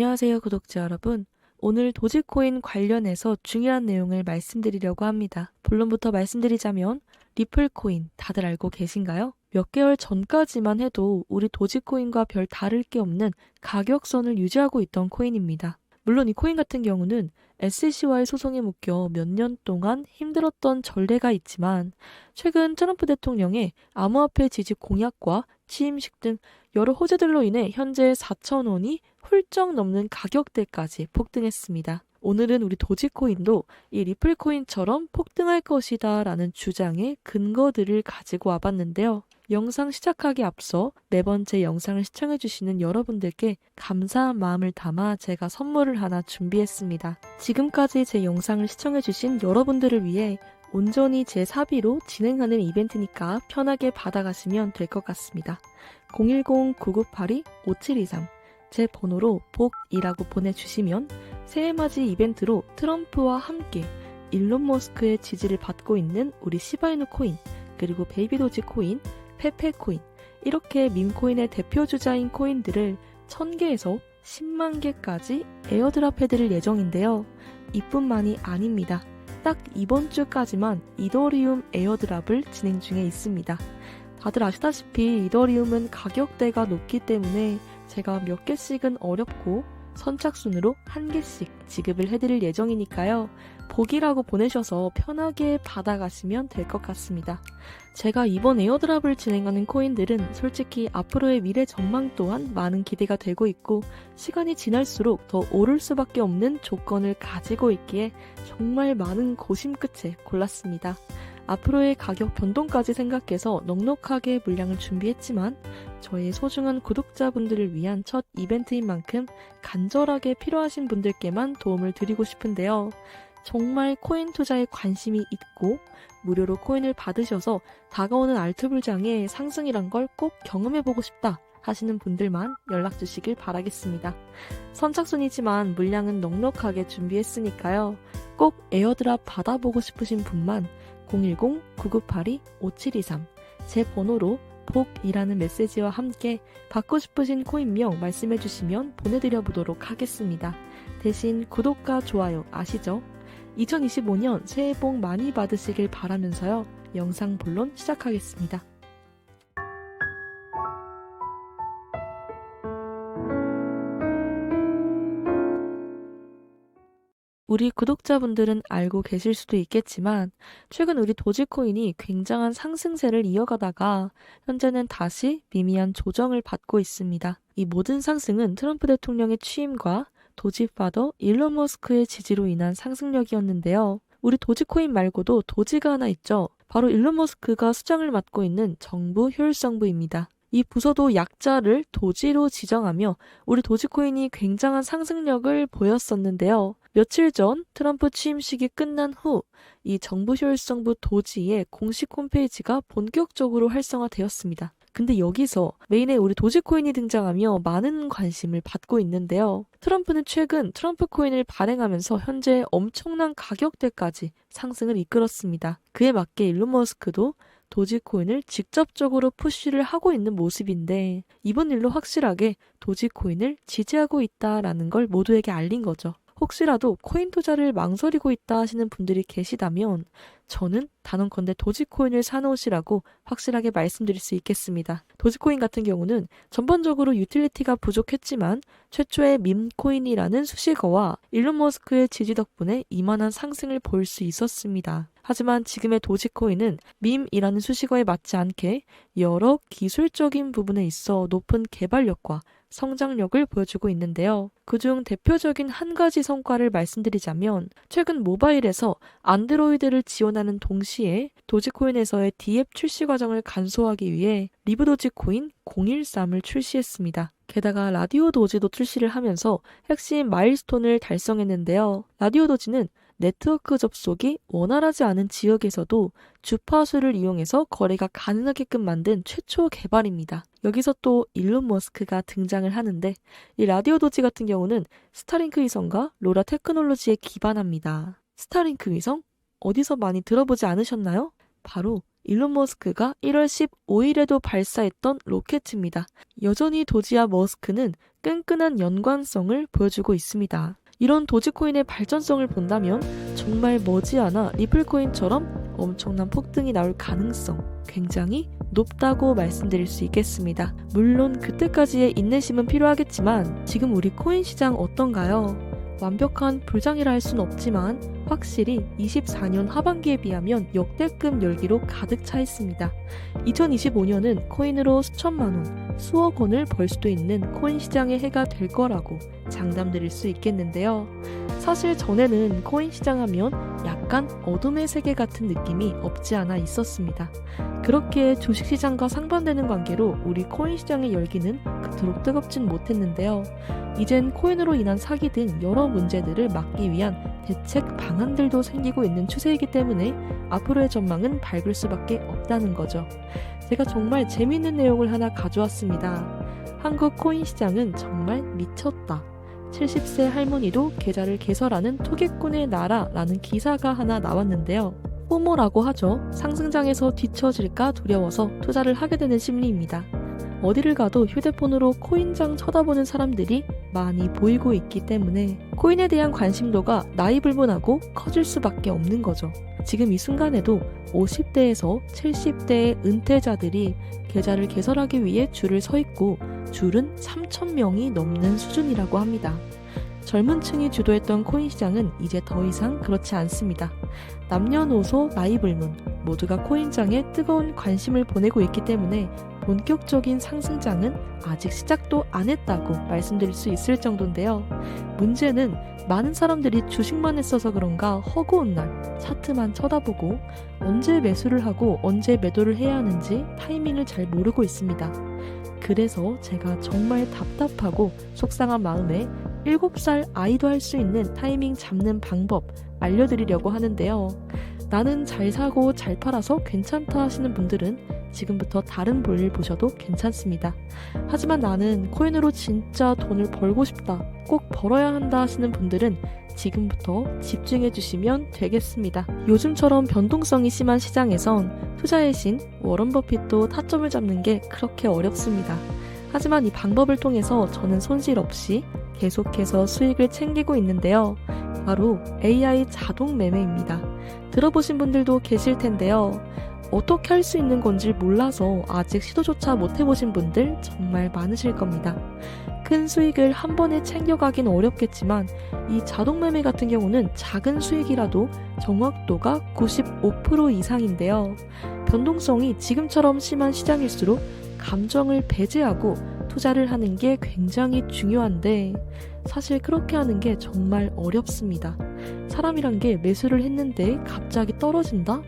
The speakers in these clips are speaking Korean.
안녕하세요, 구독자 여러분. 오늘 도지코인 관련해서 중요한 내용을 말씀드리려고 합니다. 본론부터 말씀드리자면 리플코인 다들 알고 계신가요? 몇 개월 전까지만 해도 우리 도지코인과 별 다를 게 없는 가격선을 유지하고 있던 코인입니다. 물론 이 코인 같은 경우는 SEC와의 소송에 묶여 몇 년 동안 힘들었던 전례가 있지만 최근 트럼프 대통령의 암호화폐 지지 공약과 취임식 등 여러 호재들로 인해 현재 4,000원이 훌쩍 넘는 가격대까지 폭등했습니다. 오늘은 우리 도지코인도 이 리플코인처럼 폭등할 것이다 라는 주장의 근거들을 가지고 와봤는데요. 영상 시작하기 앞서 네 번째 영상을 시청해주시는 여러분들께 감사한 마음을 담아 제가 선물을 하나 준비했습니다. 지금까지 제 영상을 시청해주신 여러분들을 위해 온전히 제 사비로 진행하는 이벤트니까 편하게 받아가시면 될 것 같습니다. 010-9982-5723 제 번호로 복이라고 보내주시면 새해맞이 이벤트로 트럼프와 함께 일론 머스크의 지지를 받고 있는 우리 시바이누 코인 그리고 베이비도지 코인, 페페 코인 이렇게 밈코인의 대표 주자인 코인들을 1000개에서 10만 개까지 에어드랍 해드릴 예정인데요. 이뿐만이 아닙니다. 딱 이번 주까지만 이더리움 에어드랍을 진행 중에 있습니다. 다들 아시다시피 이더리움은 가격대가 높기 때문에 제가 몇 개씩은 어렵고 선착순으로 한 개씩 지급을 해드릴 예정이니까요. 복이라고 보내셔서 편하게 받아가시면 될 것 같습니다. 제가 이번 에어드랍을 진행하는 코인들은 솔직히 앞으로의 미래 전망 또한 많은 기대가 되고 있고 시간이 지날수록 더 오를 수밖에 없는 조건을 가지고 있기에 정말 많은 고심 끝에 골랐습니다. 앞으로의 가격 변동까지 생각해서 넉넉하게 물량을 준비했지만 저의 소중한 구독자분들을 위한 첫 이벤트인 만큼 간절하게 필요하신 분들께만 도움을 드리고 싶은데요. 정말 코인 투자에 관심이 있고 무료로 코인을 받으셔서 다가오는 알트불장의 상승이란 걸 꼭 경험해보고 싶다 하시는 분들만 연락 주시길 바라겠습니다. 선착순이지만 물량은 넉넉하게 준비했으니까요. 꼭 에어드랍 받아보고 싶으신 분만 010-9982-5723 제 번호로 복이라는 메시지와 함께 받고 싶으신 코인명 말씀해 주시면 보내드려 보도록 하겠습니다. 대신 구독과 좋아요 아시죠? 2025년 새해 복 많이 받으시길 바라면서요. 영상 본론 시작하겠습니다. 우리 구독자분들은 알고 계실 수도 있겠지만, 최근 우리 도지코인이 굉장한 상승세를 이어가다가, 현재는 다시 미미한 조정을 받고 있습니다. 이 모든 상승은 트럼프 대통령의 취임과 도지파더 일론 머스크의 지지로 인한 상승력이었는데요. 우리 도지코인 말고도 도지가 하나 있죠. 바로 일론 머스크가 수장을 맡고 있는 정부 효율성부입니다. 이 부서도 약자를 도지로 지정하며 우리 도지코인이 굉장한 상승력을 보였었는데요. 며칠 전 트럼프 취임식이 끝난 후 이 정부 효율성부 도지의 공식 홈페이지가 본격적으로 활성화되었습니다. 근데 여기서 메인에 우리 도지코인이 등장하며 많은 관심을 받고 있는데요. 트럼프는 최근 트럼프 코인을 발행하면서 현재 엄청난 가격대까지 상승을 이끌었습니다. 그에 맞게 일론 머스크도 도지코인을 직접적으로 푸시를 하고 있는 모습인데 이번 일로 확실하게 도지코인을 지지하고 있다라는 걸 모두에게 알린 거죠. 혹시라도 코인 투자를 망설이고 있다 하시는 분들이 계시다면 저는 단언컨대 도지코인을 사놓으시라고 확실하게 말씀드릴 수 있겠습니다. 도지코인 같은 경우는 전반적으로 유틸리티가 부족했지만 최초의 밈코인이라는 수식어와 일론 머스크의 지지 덕분에 이만한 상승을 볼 수 있었습니다. 하지만 지금의 도지코인은 밈이라는 수식어에 맞지 않게 여러 기술적인 부분에 있어 높은 개발력과 성장력을 보여주고 있는데요. 그중 대표적인 한 가지 성과를 말씀드리자면 최근 모바일에서 안드로이드를 지원하는 동시에 도지코인에서의 디앱 출시 과정을 간소화하기 위해 리브도지코인 013을 출시했습니다. 게다가 라디오 도지도 출시를 하면서 핵심 마일스톤을 달성했는데요. 라디오 도지는 네트워크 접속이 원활하지 않은 지역에서도 주파수를 이용해서 거래가 가능하게끔 만든 최초 개발입니다. 여기서 또 일론 머스크가 등장을 하는데 이 라디오 도지 같은 경우는 스타링크 위성과 로라 테크놀로지에 기반합니다. 스타링크 위성? 어디서 많이 들어보지 않으셨나요? 바로 일론 머스크가 1월 15일에도 발사했던 로켓입니다. 여전히 도지와 머스크는 끈끈한 연관성을 보여주고 있습니다. 이런 도지코인의 발전성을 본다면 정말 머지않아 리플코인처럼 엄청난 폭등이 나올 가능성 굉장히 높다고 말씀드릴 수 있겠습니다. 물론 그때까지의 인내심은 필요하겠지만 지금 우리 코인 시장 어떤가요? 완벽한 불장이라 할 수는 없지만 확실히 24년 하반기에 비하면 역대급 열기로 가득 차 있습니다. 2025년은 코인으로 수천만 원, 수억 원을 벌 수도 있는 코인 시장의 해가 될 거라고 장담드릴 수 있겠는데요. 사실 전에는 코인 시장 하면 약간 어둠의 세계 같은 느낌이 없지 않아 있었습니다. 그렇게 주식시장과 상반되는 관계로 우리 코인 시장의 열기는 그토록 뜨겁진 못했는데요. 이젠 코인으로 인한 사기 등 여러 문제들을 막기 위한 대책 방안들도 생기고 있는 추세이기 때문에 앞으로의 전망은 밝을 수밖에 없다는 거죠. 제가 정말 재미있는 내용을 하나 가져왔습니다. 한국 코인 시장은 정말 미쳤다. 70세 할머니도 계좌를 개설하는 투기꾼의 나라라는 기사가 하나 나왔는데요. 포모라고 하죠. 상승장에서 뒤처질까 두려워서 투자를 하게 되는 심리입니다. 어디를 가도 휴대폰으로 코인장 쳐다보는 사람들이 많이 보이고 있기 때문에 코인에 대한 관심도가 나이 불문하고 커질 수밖에 없는 거죠. 지금 이 순간에도 50대에서 70대의 은퇴자들이 계좌를 개설하기 위해 줄을 서 있고 줄은 3,000명이 넘는 수준이라고 합니다. 젊은 층이 주도했던 코인 시장은 이제 더 이상 그렇지 않습니다. 남녀노소 나이 불문 모두가 코인장에 뜨거운 관심을 보내고 있기 때문에 본격적인 상승장은 아직 시작도 안 했다고 말씀드릴 수 있을 정도인데요. 문제는 많은 사람들이 주식만 했어서 그런가 허구한 날 차트만 쳐다보고 언제 매수를 하고 언제 매도를 해야 하는지 타이밍을 잘 모르고 있습니다. 그래서 제가 정말 답답하고 속상한 마음에 7살 아이도 할 수 있는 타이밍 잡는 방법 알려드리려고 하는데요. 나는 잘 사고 잘 팔아서 괜찮다 하시는 분들은 지금부터 다른 볼일 보셔도 괜찮습니다. 하지만 나는 코인으로 진짜 돈을 벌고 싶다, 꼭 벌어야 한다 하시는 분들은 지금부터 집중해 주시면 되겠습니다. 요즘처럼 변동성이 심한 시장에선 투자의 신 워런 버핏도 타점을 잡는 게 그렇게 어렵습니다. 하지만 이 방법을 통해서 저는 손실 없이 계속해서 수익을 챙기고 있는데요. 바로 AI 자동 매매입니다. 들어보신 분들도 계실 텐데요. 어떻게 할 수 있는 건지 몰라서 아직 시도조차 못 해보신 분들 정말 많으실 겁니다. 큰 수익을 한 번에 챙겨가긴 어렵겠지만 이 자동 매매 같은 경우는 작은 수익이라도 정확도가 95% 이상인데요. 변동성이 지금처럼 심한 시장일수록 감정을 배제하고 투자를 하는 게 굉장히 중요한데 사실 그렇게 하는 게 정말 어렵습니다. 사람이란 게 매수를 했는데 갑자기 떨어진다?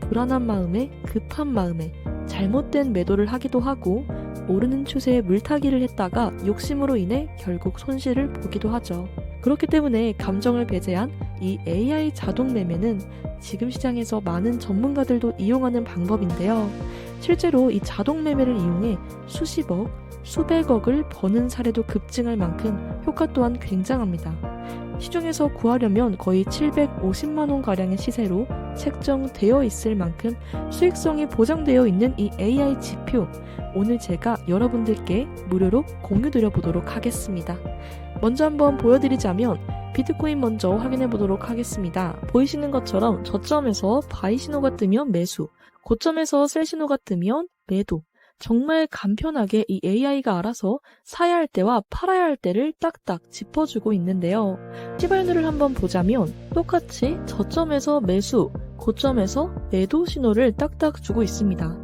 불안한 마음에 급한 마음에 잘못된 매도를 하기도 하고 오르는 추세에 물타기를 했다가 욕심으로 인해 결국 손실을 보기도 하죠. 그렇기 때문에 감정을 배제한 이 AI 자동 매매는 지금 시장에서 많은 전문가들도 이용하는 방법인데요. 실제로 이 자동 매매를 이용해 수십억, 수백억을 버는 사례도 급증할 만큼 효과 또한 굉장합니다. 시중에서 구하려면 거의 750만원 가량의 시세로 책정되어 있을 만큼 수익성이 보장되어 있는 이 AI 지표 오늘 제가 여러분들께 무료로 공유드려 보도록 하겠습니다. 먼저 한번 보여드리자면 비트코인 먼저 확인해 보도록 하겠습니다. 보이시는 것처럼 저점에서 바이 신호가 뜨면 매수, 고점에서 셀 신호가 뜨면 매도, 정말 간편하게 이 AI가 알아서 사야 할 때와 팔아야 할 때를 딱딱 짚어주고 있는데요. 시발누를 한번 보자면 똑같이 저점에서 매수, 고점에서 매도 신호를 딱딱 주고 있습니다.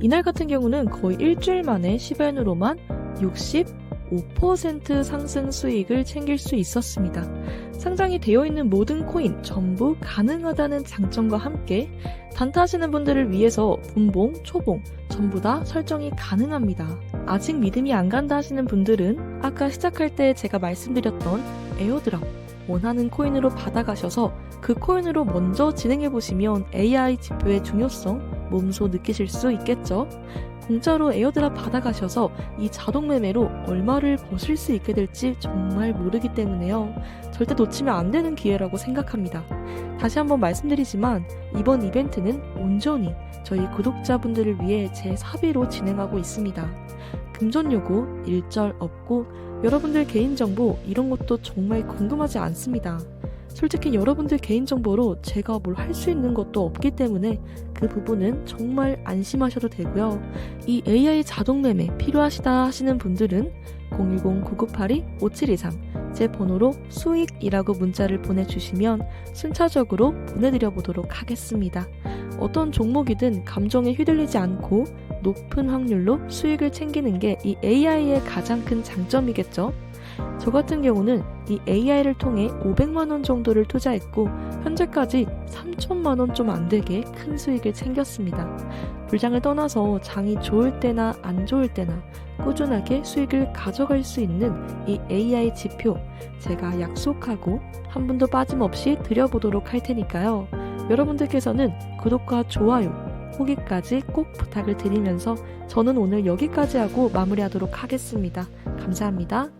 이날 같은 경우는 거의 일주일 만에 시발누로만 65% 상승 수익을 챙길 수 있었습니다. 상장이 되어 있는 모든 코인 전부 가능하다는 장점과 함께 단타하시는 분들을 위해서 분봉, 초봉 전부 다 설정이 가능합니다. 아직 믿음이 안 간다 하시는 분들은 아까 시작할 때 제가 말씀드렸던 에어드랍 원하는 코인으로 받아가셔서 그 코인으로 먼저 진행해 보시면 AI 지표의 중요성 몸소 느끼실 수 있겠죠. 공짜로 에어드랍 받아가셔서 이 자동 매매로 얼마를 버실 수 있게 될지 정말 모르기 때문에요. 절대 놓치면 안 되는 기회라고 생각합니다. 다시 한번 말씀드리지만 이번 이벤트는 온전히 저희 구독자분들을 위해 제 사비로 진행하고 있습니다. 금전 요구 일절 없고 여러분들 개인정보 이런 것도 정말 궁금하지 않습니다. 솔직히 여러분들 개인정보로 제가 뭘 할 수 있는 것도 없기 때문에 그 부분은 정말 안심하셔도 되고요. 이 AI 자동 매매 필요하시다 하시는 분들은 010-9982-5723 제 번호로 수익이라고 문자를 보내주시면 순차적으로 보내드려 보도록 하겠습니다. 어떤 종목이든 감정에 휘둘리지 않고 높은 확률로 수익을 챙기는 게 이 AI의 가장 큰 장점이겠죠. 저 같은 경우는 이 AI를 통해 500만원 정도를 투자했고, 현재까지 3천만원 좀 안 되게 큰 수익을 챙겼습니다. 불장을 떠나서 장이 좋을 때나 안 좋을 때나 꾸준하게 수익을 가져갈 수 있는 이 AI 지표 제가 약속하고 한 분도 빠짐없이 드려보도록 할 테니까요. 여러분들께서는 구독과 좋아요, 후기까지 꼭 부탁을 드리면서 저는 오늘 여기까지 하고 마무리하도록 하겠습니다. 감사합니다.